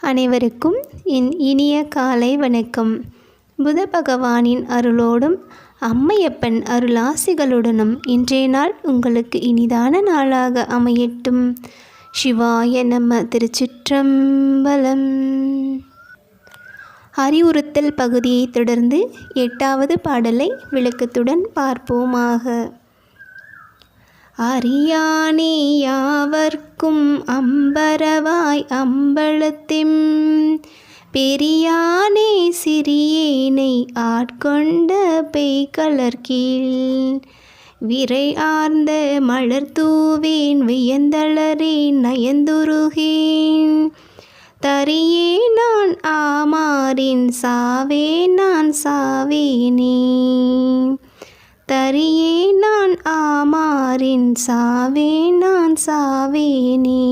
அனைவருக்கும் என் இனிய காலை வணக்கம். புத பகவானின் அருளோடும் அம்மையப்பன் அருளாசிகளுடனும் இன்றைய நாள் உங்களுக்கு இனிதான நாளாக அமையட்டும். சிவாய நம்ம திருச்சிற்றம்பலம். அறிவுறுத்தல் பகுதியை தொடர்ந்து எட்டாவது பாடலை விளக்கத்துடன் பார்ப்போமாக. அறியானே யாவர்க்கும் அம்பரவாய் അമ്പളത്തിം பெரியானே சிறியேனை ஆட்கொண்ட பெய்கலர் கீழ். விரை ஆர்ந்த மலர் தூவேன் வியந்தளரேன் நயந்துருகேன். தரியே நான் ஆமாரின் சாவே நான் சாவேனே. தரியே யாரின் சாவே நான் சாவேனே.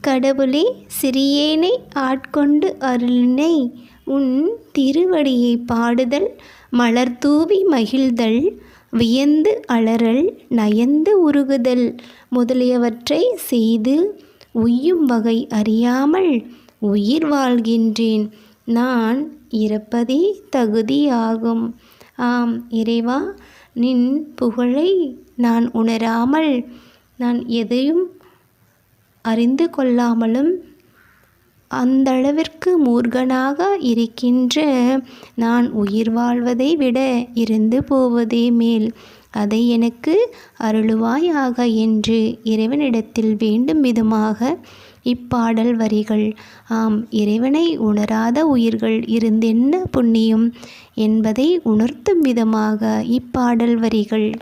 கடவுளே சிறியேனை ஆட்கொண்டு அருளினை உன் திருவடியை பாடுதல் மலர் தூவி மகிழ்தல் வியந்து அலறல் நயந்து உருகுதல் முதலியவற்றை செய்து உய்யும் வகை அறியாமல் உயிர் வாழ்கின்றேன். நான் இறப்பதே தகுதியாகும். ஆம் இறைவா நின் புகழை நான் உணராமல் நான் எதையும் அறிந்து கொள்ளாமலும் அந்தளவிற்கு மூர்கனாக இருக்கின்ற நான் உயிர் வாழ்வதை விட இருந்து போவதே மேல். அதை எனக்கு அருளுவாயாக என்று இறைவனிடத்தில் வேண்டும் விதமாக இப்பாடல் வரிகள். ஆம் இறைவனை உணராத உயிர்கள் இருந்தென்ன புண்ணியம் என்பதை உணர்த்தும் விதமாக இப்பாடல் வரிகள்.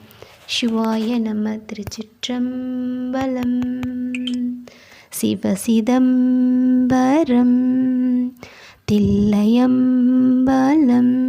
சிவாய நம திருச்சிற்றம்பலம். சிவசிதம்பரம். தில்லையம்பலம்.